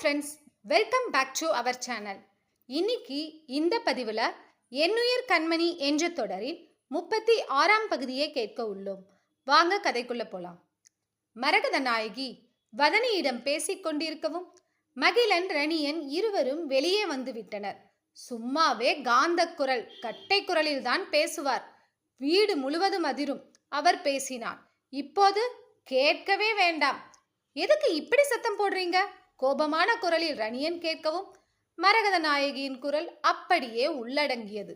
Friends welcome back to our channel இன்னைக்கு இந்த பதிவில் என்னுயிர் கண்மணி என்ற தொடரின் முப்பத்தி ஆறாம் பகுதியை கேட்க உள்ளோம். வாங்க கதைக்குள்ள போலாம். மரகத நாயகி வதனியிடம் பேசிக் கொண்டிருக்கவும் மகிழன் ரணியன் இருவரும் வெளியே வந்து விட்டனர். சும்மாவே காந்த குரல் கட்டை குரலில்தான் பேசுவார். வீடு முழுவதும் அதிரும் அவர் பேசினார். இப்போது கேட்கவே வேண்டாம். எதுக்கு இப்படி சத்தம் போடுறீங்க? கோபமான குரலில் ரணியன் கேட்கவும் மரகத நாயகியின் குரல் அப்படியே உள்ளடங்கியது.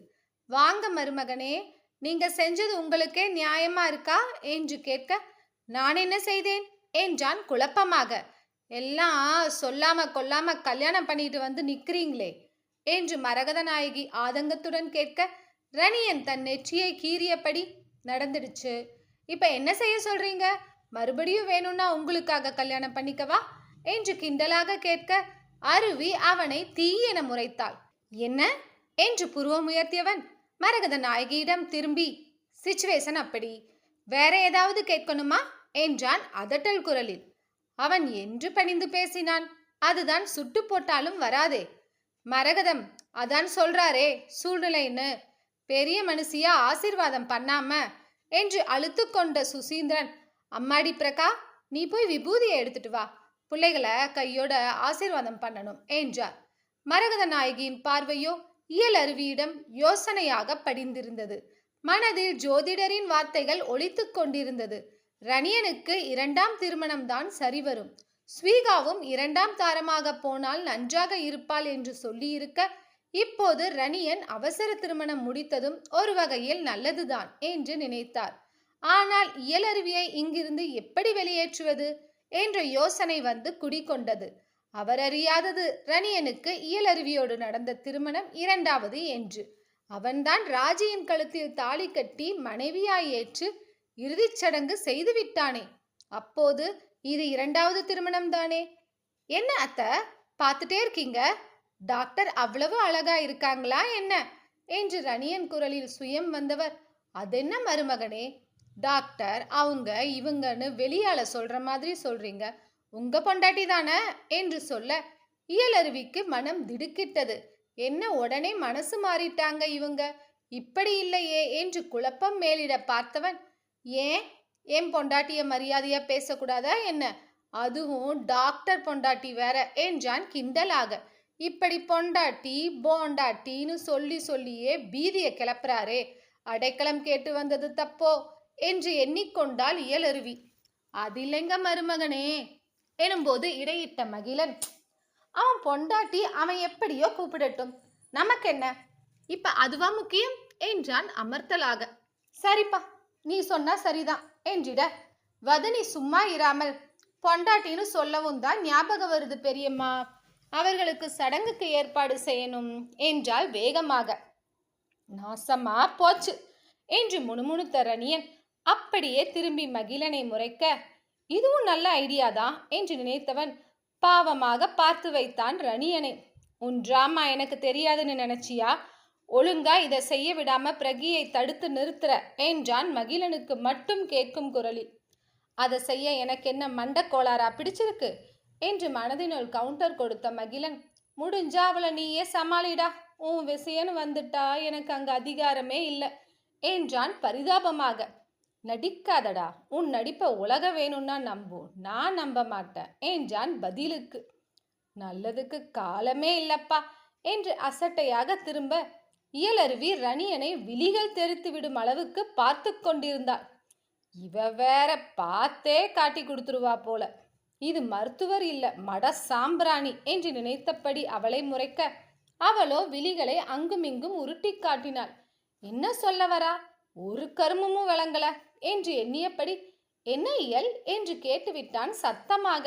வாங்க மருமகனே நீங்க செஞ்சது உங்களுக்கே நியாயமா இருக்கா? என்று கேட்க நான் என்ன செய்தேன்? என்றான் குழப்பமாக. எல்லாம் சொல்லாம கொல்லாம கல்யாணம் பண்ணிட்டு வந்து நிக்கிறீங்களே? என்று மரகத நாயகி ஆதங்கத்துடன் கேட்க ரணியன் தன் நெற்றியை கீறியபடி நடந்துடுச்சு. இப்ப என்ன செய்ய சொல்றீங்க? மறுபடியும் வேணும்னா உங்களுக்காக கல்யாணம் பண்ணிக்கவா? என்று கிண்டலாக கேட்க அருவி அவனை தீயென முறைத்தாள். என்ன? என்று புருவம் உயர்த்தியவன் மரகத நாயகியிடம் திரும்பி சிச்சுவேஷன் அப்படி. வேற ஏதாவது கேட்கணுமா? என்றான் அதட்டல் குரலில். அவன் என்று பணிந்து பேசினான். அதுதான் சுட்டு போட்டாலும் வராதே. மரகதம் அதான் சொல்றாரே சூழ்நிலைன்னு. பெரிய மனுஷியா ஆசீர்வாதம் பண்ணாம? என்று அழுத்து கொண்ட சுசீந்திரன் அம்மாடி பிரகா நீ போய் விபூதியை எடுத்துட்டு வா. பிள்ளைகளை கையோட ஆசீர்வாதம் பண்ணணும் என்றார். மரகத நாயகியின் பார்வையோ இயல் அருவியிடம் யோசனையாக படிந்திருந்தது. மனதில் ஜோதிடரின் வார்த்தைகள் ஒழித்து கொண்டிருந்தது. ரணியனுக்கு இரண்டாம் திருமணம் தான் சரிவரும் ஸ்வீகாவும் இரண்டாம் தாரமாக போனால் நன்றாக இருப்பாள் என்று சொல்லியிருக்க இப்போது ரணியன் அவசர திருமணம் முடித்ததும் ஒரு வகையில் நல்லதுதான் என்று நினைத்தார். ஆனால் இயலருவியை இங்கிருந்து எப்படி வெளியேற்றுவது? என்ற யோசனை வந்து குடிகொண்டது. அவர் அறியாதது ரணியனுக்கு இயலருவியோடு நடந்த திருமணம் இரண்டாவது என்று. அவன்தான் ராஜியின் கழுத்தில் தாலி கட்டி மனைவியாய் ஏற்று இறுதிச் சடங்கு செய்து விட்டானே அப்போது இது இரண்டாவது திருமணம் தானே என்ன அத்த பார்த்துட்டே இருக்கீங்க? டாக்டர் அவ்வளவு அழகா இருக்காங்களா என்ன? என்று ரணியன் குரலில் சுயம் வந்தவர் அதென்ன மருமகனே டாக்டர் அவங்க இவங்கன்னு வெளியால சொல்ற மாதிரி சொல்றீங்க. உங்க பொண்டாட்டி தானே என்று சொல்ல இயலருவிக்கு மனம் திடுக்கிட்டது. என்ன உடனே மனசு மாறிட்டாங்க இவங்க. இப்படி இல்லையே என்று குழப்பம் மேலிட பார்த்தவன் ஏன்? என் பொண்டாட்டிய மரியாதையா பேசக்கூடாதா என்ன? அதுவும் டாக்டர் பொண்டாட்டி வேற என்றான் கிண்டலாக. இப்படி பொண்டாட்டி போண்டாட்டின்னு சொல்லி சொல்லியே பீதியை கிளப்புறாரே. அடைக்கலம் கேட்டு வந்தது தப்போ? என்று எண்ணிக்கொண்டாள் இயலருவி. அதில்லைங்க மருமகனே எனும்போது இடையிட்ட மகிழன். அவன் பொண்டாட்டி அவன் எப்படியோ கூப்பிடட்டும். நமக்கென்ன? இப்ப அதுவா முக்கியம்? என்றான் அமர்த்தலாக. சரிப்பா நீ சொன்னா சரிதான் என்றிட. வதனி சும்மா இராமல் பொண்டாட்டின்னு சொல்லவும் தான் ஞாபகம் வருது பெரியம்மா. அவர்களுக்கு சடங்குக்கு ஏற்பாடு செய்யணும் என்றால் வேகமாக. நாசமா போச்சு என்று முணுமுணுத்த ரணியன் அப்படியே திரும்பி மகிழனை முறைக்க இதுவும் நல்ல ஐடியாதான் என்று நினைத்தவன் பாவமாக பார்த்து வைத்தான் ரணியனை. உன் டிராமா எனக்கு தெரியாதுன்னு நினைச்சியா? ஒழுங்கா இதை செய்ய விடாம பிரகியை தடுத்து நிறுத்துற என்றான் மகிழனுக்கு மட்டும் கேட்கும் குரலில். அதை செய்ய எனக்கு என்ன மண்டக்கோளாரா பிடிச்சிருக்கு? என்று மனதினுள் கவுண்டர் கொடுத்த மகிழன். முடிஞ்சா அவளை நீயே சமாளிடா. உன் விஷயன்னு வந்துட்டா எனக்கு அங்க அதிகாரமே இல்லை என்றான் பரிதாபமாக. நடிக்காதடா. உன் நடிப்பை உலக வேணும்னா நம்பு. நான் நம்ப மாட்டேன். என்றான் பதிலுக்கு. நல்லதுக்கு காலமே இல்லப்பா என்று அசட்டையாக திரும்ப இயலருவி ரணியனை விழிகள் தெரித்து விடும் அளவுக்கு பார்த்து கொண்டிருந்தாள். இவ வேற பார்த்தே காட்டி கொடுத்துருவா போல. இது மருத்துவர் இல்ல மட சாம்பிராணி என்று நினைத்தபடி அவளை முறைக்க அவளோ விழிகளை அங்குமிங்கும் உருட்டி காட்டினாள். என்ன சொல்ல வரா? ஒரு கருமமும் விளங்கல என்று எண்ணியபடி என்ன இயல்? என்று கேட்டுவிட்டான் சத்தமாக.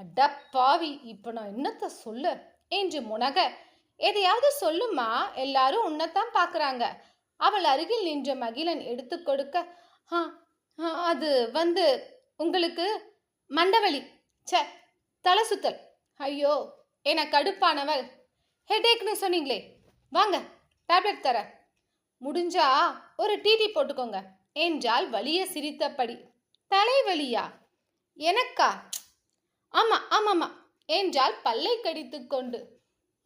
அடப்பாவி இப்போ நான் என்னத்த சொல்லு? என்று முனக. எதையாவது சொல்லுமா? எல்லாரும் உன்னைத்தான் பார்க்குறாங்க அவள் அருகில் நின்ற மகிழன் எடுத்து கொடுக்க "ஆ, அது வந்து உங்களுக்கு மண்டவலி. ச தலை சுத்தல். ஐயோ என கடுப்பானவள். ஹெடேக்னு சொன்னீங்களே. வாங்க டேப்லெட் தரேன். முடிஞ்சா ஒரு டிடி போட்டுக்கோங்க. என்றால் வலிய சிரித்தபடி. தலைவலியா? எனக்கா? ஆமா ஆமாம்மா என்றால் பல்லை கடித்து கொண்டு.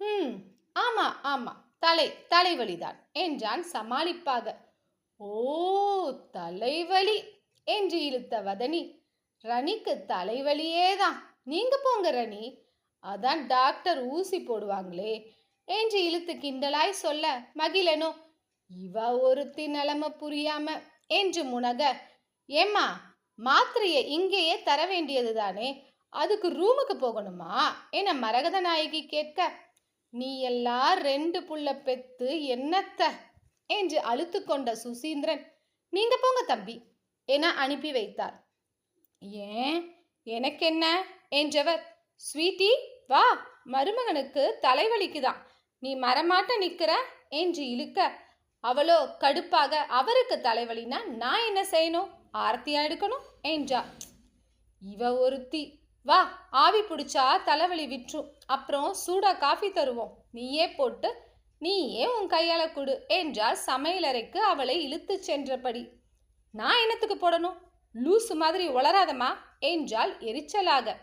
ம் ஆமா ஆமா தலை தலைவலிதான் என்றான் சமாளிப்பாக. ஓ தலைவலி என்று இழுத்த வதனி. ரணிக்கு தலைவலியேதான். நீங்க போங்க ரணி. அதான் டாக்டர் ஊசி போடுவாங்களே என்று இழுத்து கிண்டலாய் சொல்ல மகிழனோ இவ ஒருத்தி நிலமை புரியாம என்று முனக ஏம்மா மாத்திரையை இங்கேயே தர வேண்டியதுதானே? அதுக்கு ரூமுக்கு போகணுமா? என மரகத நாயகி கேட்க நீ எல்லாம் ரெண்டு புள்ள பெத்து என்னத்த? என்று அழுத்து கொண்ட சுசீந்திரன் நீங்க போங்க தம்பி என அனுப்பி வைத்தார். ஏன்? எனக்கென்ன? என்றவர் ஸ்வீட்டி வா மருமகனுக்கு தலைவலிக்குதான். நீ மரமாட்ட நிற்கிற என்று இழுக்க அவளோ கடுப்பாக அவருக்கு தலைவலினா நான் என்ன செய்யணும்? ஆரத்தியா எடுக்கணும்? என்றா. இவ ஒருத்தி. வா ஆவி பிடிச்சா தலைவலி விற்றும் அப்புறம் சூடா காஃபி தருவோம். நீயே போட்டு நீயே உன் கையால கொடு என்றால் சமையலறைக்கு அவளை இழுத்துச் சென்றபடி. நான் என்னத்துக்கு போடணும்? லூசு மாதிரி உளராதமா என்றால் எரிச்சலாக.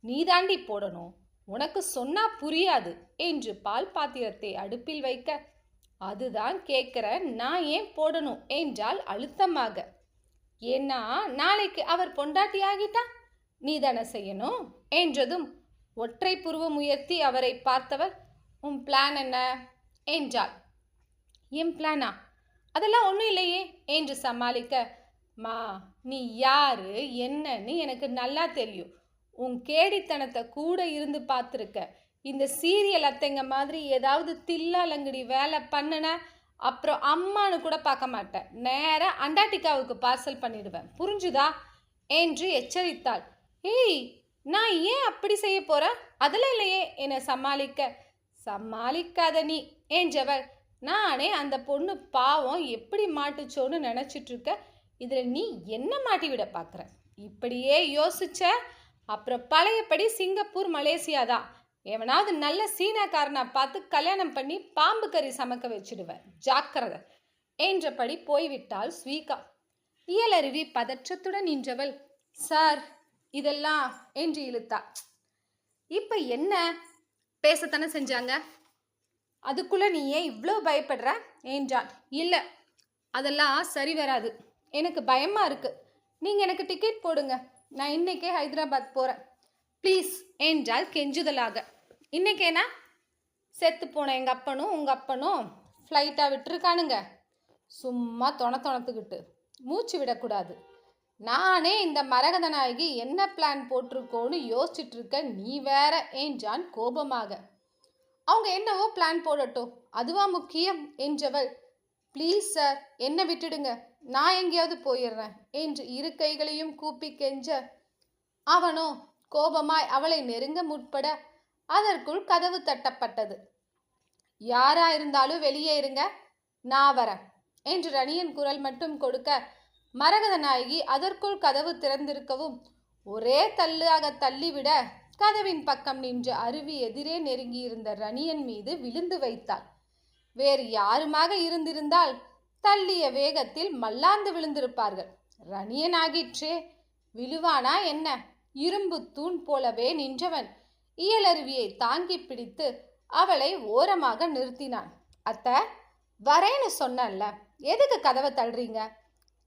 நீதாண்டி போடணும். உனக்கு சொன்னா புரியாது என்று பால் பாத்திரத்தை அடுப்பில் வைக்க அதுதான் கேட்குற நான் ஏன் போடணும் என்றால் அழுத்தமாக. ஏன்னா நாளைக்கு அவர் பொண்டாட்டி ஆகிட்டா நீ தானே செய்யணும் என்றதும் ஒற்றை புருவம் உயர்த்தி அவரை பார்த்தவர் உன் பிளான் என்ன? என்றாள். என் பிளானா அதெல்லாம் ஒன்றும் இல்லையே என்று சமாளிக்க மா நீ யாரு என்னன்னு எனக்கு நல்லா தெரியும். உன் கேடித்தனத்தை கூட இருந்து பார்த்துருக்க. இந்த சீரியல் அத்தைங்க மாதிரி ஏதாவது தில்லாலங்கடி வேலை பண்ணுன அப்புறம் அம்மானு கூட பார்க்க மாட்டேன். நேராக அண்டார்டிகாவுக்கு பார்சல் பண்ணிடுவேன். புரிஞ்சுதா? என்று எச்சரித்தாள். ஏய் நான் ஏன் அப்படி செய்ய போகிறேன் அதெல்லாம் இல்லையே என்னை சமாளிக்க. சமாளிக்காத நீ என்றவள் நானே அந்த பொண்ணு பாவம் எப்படி மாட்டுச்சோன்னு நினச்சிட்ருக்க. இதில் நீ என்ன மாட்டி விட பார்க்குற? இப்படியே யோசிச்ச? அப்புறம் பழையபடி சிங்கப்பூர் மலேசியா தான் எவனாவது நல்ல சீனாக்காரனாக பார்த்து கல்யாணம் பண்ணி பாம்பு கறி சமைக்க வச்சிடுவேன். ஜாக்கிரதை. என்றபடி போய்விட்டாள் ஸ்வீகா. இயலருவி பதற்றத்துடன் நின்றவள். சார் இதெல்லாம் என்று இழுத்தா இப்போ என்ன? பேசத்தானே செஞ்சாங்க? அதுக்குள்ளே நீ ஏன் இவ்வளோ பயப்படுற? என்றான். இல்லை அதெல்லாம் சரி வராது. எனக்கு பயமாக இருக்குது நீங்கள் எனக்கு டிக்கெட் போடுங்க. நான் இன்றைக்கே ஹைதராபாத் போகிறேன் ப்ளீஸ் என்றால் கெஞ்சுதலாக. இன்னைக்கேனா செத்து போன எங்கள் அப்பனும் உங்கள் அப்பனும் ஃப்ளைட்டாக விட்டுருக்கானுங்க. சும்மா தொண தொணத்துக்கிட்டு. மூச்சு விடக்கூடாது. நானே இந்த மரகத நாயகி என்ன பிளான் போட்டிருக்கோன்னு யோசிச்சுட்டு இருக்க நீ வேற. என்றான் கோபமாக. அவங்க என்னவோ பிளான் போடட்டும். அதுவா முக்கியம் என்றவள். ப்ளீஸ் சார் என்ன விட்டுடுங்க. நான் எங்கேயாவது போயிடுறேன் என்று இரு கைகளையும் கூப்பி கெஞ்ச அவனோ கோபமாய் அவளை நெருங்க முற்பட அதற்குள் கதவு தட்டப்பட்டது. யாரா இருந்தாலும் வெளியே இருங்க நான் வரேன் என்று ரணியன் குரல் மட்டும் கொடுக்க மரகத நாயகி அதற்குள் கதவு திறந்திருக்கவும் ஒரே தள்ளாக தள்ளிவிட கதவின் பக்கம் நின்ற அருவி எதிரே நெருங்கியிருந்த ரணியன் மீது விழுந்து வைத்தாள். வேறு யாருமாக இருந்திருந்தால் தள்ளிய வேகத்தில் மல்லாந்து விழுந்திருப்பார்கள். ரணியன் ஆகிற்றே விழுவானா என்ன? இரும்பு தூண் போலவே நின்றவன். இயலருவியை தாங்கி பிடித்து அவளை ஓரமாக நிறுத்தினான் அத்த வரேன்னு சொன்னல்ல எதுக்கு கதவை தள்ளுறீங்க?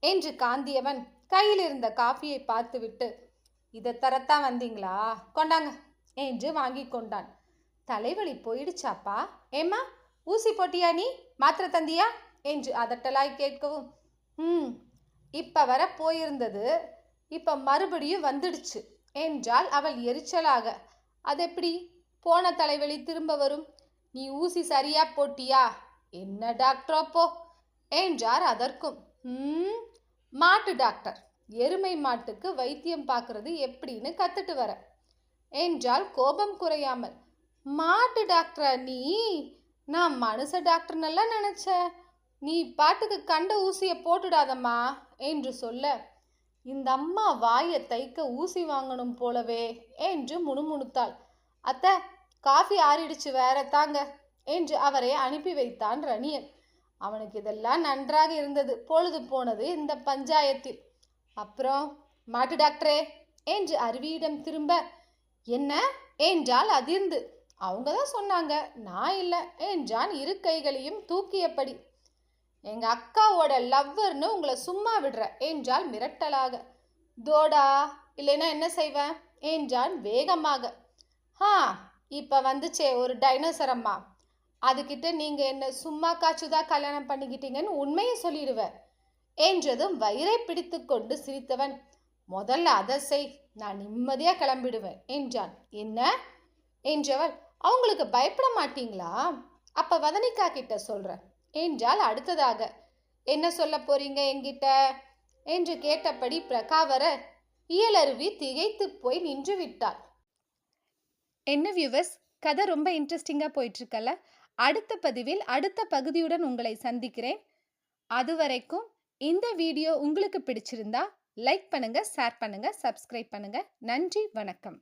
என்று காந்தியவன் கையில் இருந்த காஃபியை பார்த்துவிட்டு இதை தரத்தான் வந்தீங்களா? கொண்டாங்க என்று வாங்கி கொண்டான். தலைவலி போயிடுச்சாப்பா? ஏம்மா ஊசி போட்டியா நீ? மாத்திரை தந்தியா? என்று அதட்டலாய் கேட்கவும் ம் இப்போ வர போயிருந்தது இப்போ மறுபடியும் வந்துடுச்சு என்றால் அவள் எரிச்சலாக. அது எப்படி போன தலைவலி திரும்ப வரும். நீ ஊசி சரியா போட்டியா? என்ன டாக்டரோ அப்போ? என்றார் அதற்கும். மாட்டு டாக்டர். எருமை மாட்டுக்கு வைத்தியம் பார்க்கறது எப்படின்னு கத்துட்டு வர. என்றால் கோபம் குறையாமல் மாட்டு டாக்டரா நீ? நான் மனுஷ டாக்டர்னெல்லாம் நினச்ச நீ பாட்டுக்கு கண்ட ஊசியை போட்டுடாதம்மா என்று சொல்ல இந்த அம்மா வாயை தைக்க ஊசி வாங்கணும் போலவே என்று முணுமுணுத்தாள். அத்தை காஃபி ஆறிடுச்சு வேற தாங்க என்று அவரை அனுப்பி வைத்தான் ரணியன். அவனுக்கு இதெல்லாம் நன்றாக இருந்தது. பொழுது போனது இந்த பஞ்சாயத்தில். அப்புறம் மாட்டு டாக்டரே என்று அருவியிடம் திரும்ப என்ன? என்றால் அதிர்ந்து அவங்க தான் சொன்னாங்க நான் இல்லை என்றான் இரு கைகளையும் தூக்கியபடி. எங்க அக்காவோட லவ்வர்னு உங்களை சும்மா விடுற. என்றால் மிரட்டலாக. தோடா இல்லைன்னா என்ன செய்வேன்? என்றான் வேகமாக. ஹா இப்போ வந்துச்சே ஒரு டைனோசர் அம்மா. அதுகிட்ட நீங்கள் என்ன சும்மா காச்சுதா கல்யாணம் பண்ணிக்கிட்டீங்கன்னு உண்மையை சொல்லிடுவேன் என்றதும் வயிறை பிடித்து கொண்டு சிரித்தவன். முதல்ல அதை செய் நான் நிம்மதியாக கிளம்பிடுவேன் என்றான். என்ன? என்றவள் அவங்களுக்கு பயப்பட மாட்டீங்களா? அப்போ வதனிக்கா கிட்ட சொல்கிறேன் என்றால் அடுத்ததாக. என்ன சொல்ல போறீங்க என்கிட்ட? என்று கேட்டபடி பிரகாவர இயலருவி திகைத்து போய் நின்று விட்டாள். என்ன வியூவர்ஸ் கதை ரொம்ப இன்ட்ரெஸ்டிங்காக போயிட்டுருக்கல அடுத்த பதிவில் அடுத்த பகுதியுடன் உங்களை சந்திக்கிறேன். அதுவரைக்கும் இந்த வீடியோ உங்களுக்கு பிடிச்சிருந்தா லைக் பண்ணுங்கள் ஷேர் பண்ணுங்கள் சப்ஸ்கிரைப் பண்ணுங்கள் நன்றி வணக்கம்.